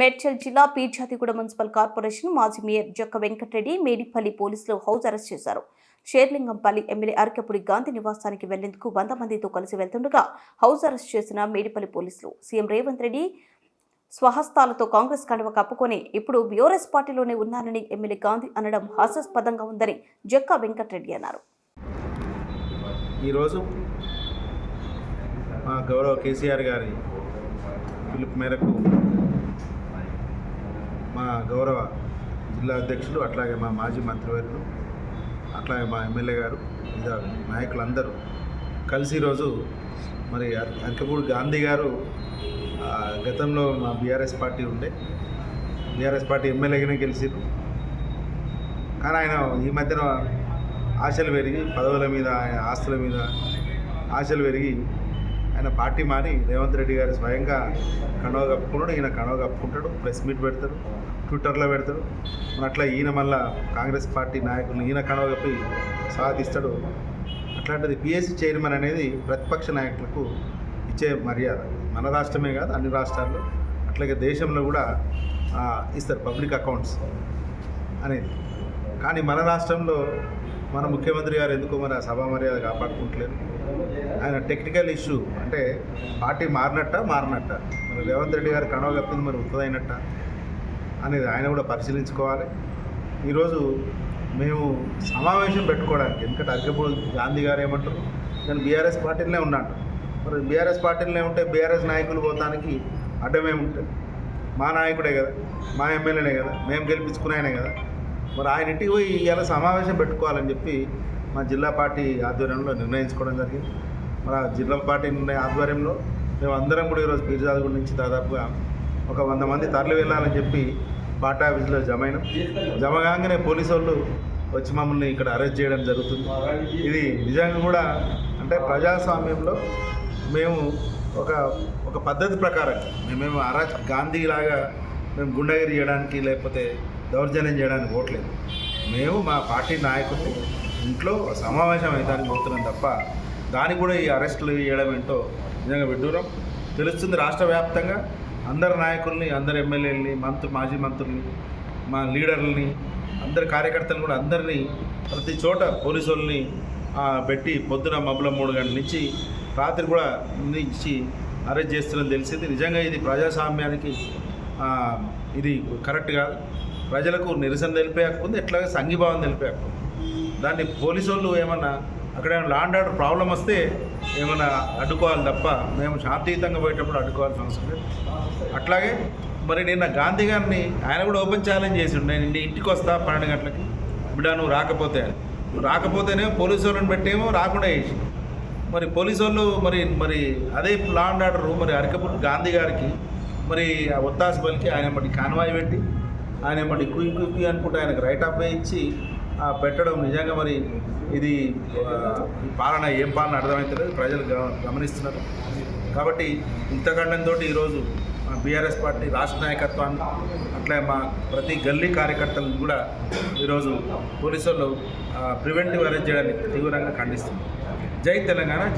మేడ్చల్ జిల్లా Peerzadiguda municipal corporation మాజీ mayor జొక్క Venkatareddy Medipalli పోలీసులు హౌస్ అరెస్ట్ చేశారు. షేర్లింగంపల్లి ఎమ్మెల్యే అరకపుడి గాంధీ నివాసానికి వెళ్ళేందుకు వంద మందితో కలిసి వెళ్తుండగా హౌస్ అరెస్ట్ చేసిన మేడిపల్లి పోలీసులు సీఎం రేవంత్ రెడ్డి స్వహస్తాలతో కాంగ్రెస్ కండువ కప్పుకొని ఇప్పుడు బీఆర్ఎస్ పార్టీలోనే ఉన్నారని ఎమ్మెల్యే గాంధీ అనడం హాస్యాస్పదంగా ఉందని జక్క వెంకటరెడ్డి అన్నారు. ఈరోజు మా గౌరవ కేసీఆర్ గారి పిలుపు మేరకు మా గౌరవ జిల్లా అధ్యక్షులు అట్లాగే మా మాజీ మంత్రివర్యులు అట్లాగే మా ఎమ్మెల్యే గారు ఇలా నాయకులందరూ కలిసి ఈరోజు మరి అర- అరకపూడి గాంధీ గారు గతంలో మా బీఆర్ఎస్ పార్టీ ఉండే. బీఆర్ఎస్ పార్టీ ఎమ్మెల్యేగానే గెలిచిరు కానీ ఆయన ఈ మధ్యన ఆశలు పెరిగి పదవుల మీద ఆయన ఆస్తుల మీద ఆశలు పెరిగి ఆయన పార్టీ మారి రేవంత్ రెడ్డి గారు స్వయంగా కణవ కప్పుకున్నాడు. ఈయన కణవ కప్పుకుంటాడు. ప్రెస్ మీట్ పెడతాడు ట్విట్టర్లో పెడతాడు మరి అట్లా ఈయన మళ్ళా కాంగ్రెస్ పార్టీ నాయకులను ఈయన కనవ కప్పి సాధిస్తాడు. అట్లాంటిది పిఎస్సి చైర్మన్ అనేది ప్రతిపక్ష నాయకులకు ఇచ్చే మర్యాద. మన రాష్ట్రమే కాదు అన్ని రాష్ట్రాల్లో అట్లాగే దేశంలో కూడా ఇస్తారు పబ్లిక్ అకౌంట్స్ అనేది. కానీ మన రాష్ట్రంలో మన ముఖ్యమంత్రి గారు ఎందుకో మన సభా మర్యాద కాపాడుకుంటలేదు? ఆయన టెక్నికల్ ఇష్యూ అంటే పార్టీ మారినట్ట మారినట్ట? మరి రేవంత్ రెడ్డి గారు కణవ కప్పింది మరి ఉత్తదైనట్ట? అనేది ఆయన కూడా పరిశీలించుకోవాలి. ఈరోజు మేము సమావేశం పెట్టుకోవడానికి ఎందుకంటే అరకపూడి గాంధీ గారు ఏమంటారు? నేను బీఆర్ఎస్ పార్టీలోనే ఉన్నాను. మరి బీఆర్ఎస్ పార్టీలోనే ఉంటే బీఆర్ఎస్ నాయకులు పోతానికి అడ్డమేముంటుంది మా నాయకుడే కదా మా ఎమ్మెల్యేనే కదా మేము గెలిపించుకునే ఆయనే కదా. మరి ఆయన ఇంటికి పోయి ఇలా సమావేశం పెట్టుకోవాలని చెప్పి మా జిల్లా పార్టీ ఆధ్వర్యంలో నిర్ణయించుకోవడం జరిగింది. మరి ఆ జిల్లా పార్టీ నిర్ణయ ఆధ్వర్యంలో మేము అందరం కూడా ఈరోజు పీర్జాదగూడ నుంచి దాదాపుగా ఒక వంద మంది తరలి వెళ్ళాలని చెప్పి పార్టీ ఆఫీస్లో జమ అయినాం. జమ కాగానే పోలీసు వాళ్ళు వచ్చి మమ్మల్ని ఇక్కడ అరెస్ట్ చేయడం జరుగుతుంది. ఇది నిజంగా కూడా అంటే ప్రజాస్వామ్యంలో మేము ఒక ఒక పద్ధతి ప్రకారం మేమేమో అరా గాంధీ లాగా మేము గుండగిరి చేయడానికి లేకపోతే దౌర్జన్యం చేయడానికి పోవట్లేదు మేము మా పార్టీ నాయకులు ఇంట్లో సమావేశం అవుతానికి పోతున్నాం తప్ప దానికి కూడా ఈ అరెస్టులు చేయడం ఏంటో నిజంగా విడ్డూరం. తెలుస్తుంది రాష్ట్ర వ్యాప్తంగా అందరు నాయకుల్ని అందరు ఎమ్మెల్యేలని మంత్రి మాజీ మంత్రుల్ని మా లీడర్లని అందరి కార్యకర్తలు కూడా అందరినీ ప్రతి చోట పోలీసు వాళ్ళని పెట్టి పొద్దున మబ్బుల మూడు గంటల నుంచి రాత్రి కూడా నుంచి అరెస్ట్ చేస్తున్నది తెలిసింది. నిజంగా ఇది ప్రజాస్వామ్యానికి ఇది కరెక్ట్ కాదు. ప్రజలకు నిరసన తెలిపే హక్కు ఉంది ఎట్లాగే సంఘీభావం తెలిపే హక్కు ఉంది. దాన్ని పోలీసు వాళ్ళు ఏమన్నా అక్కడ ఏమైనా లాండ్ ఆర్డర్ ప్రాబ్లం వస్తే ఏమైనా అడ్డుకోవాలి తప్ప మేము శాంతియుతంగా పోయేటప్పుడు అడ్డుకోవాల్సిన అవసరం లేదు. అట్లాగే మరి నిన్న గాంధీ గారిని ఆయన కూడా ఓపెన్ ఛాలెంజ్ చేసిండు నేను నిన్న ఇంటికి వస్తా పన్నెండు గంటలకి. బిడ్డ నువ్వు రాకపోతే అని. నువ్వు రాకపోతేనే పోలీసు వాళ్ళని పెట్టేమో రాకుండా చేసి. మరి పోలీసు వాళ్ళు మరి మరి అదే లాండ్ ఆర్డర్ మరి అరకపూడి గాంధీ గారికి మరి ఆ ఒత్తాసు పలికి ఆయన మరి కాన్వాయ్ పెట్టి ఆయన మరి కుయ్ కుయ్ కుయ్ అనుకుంటే ఆయనకు రైట్ ఆఫ్ వే ఇచ్చి ఆ, పెట్టడం నిజంగా మరి ఇది పాలన ఏం పాలన అర్థమవుతలేదు ప్రజలు గమ- గమనిస్తున్నారు. కాబట్టి ఇంతకండంతో ఈరోజు బీఆర్ఎస్ పార్టీ రాష్ట్ర నాయకత్వాన్ని అట్లే మా ప్రతి గల్లీ కార్యకర్తలను కూడా ఈరోజు పోలీసులు ప్రివెంటివ్ అరెస్ట్ చేయడానికి తీవ్రంగా ఖండిస్తుంది జై తెలంగాణ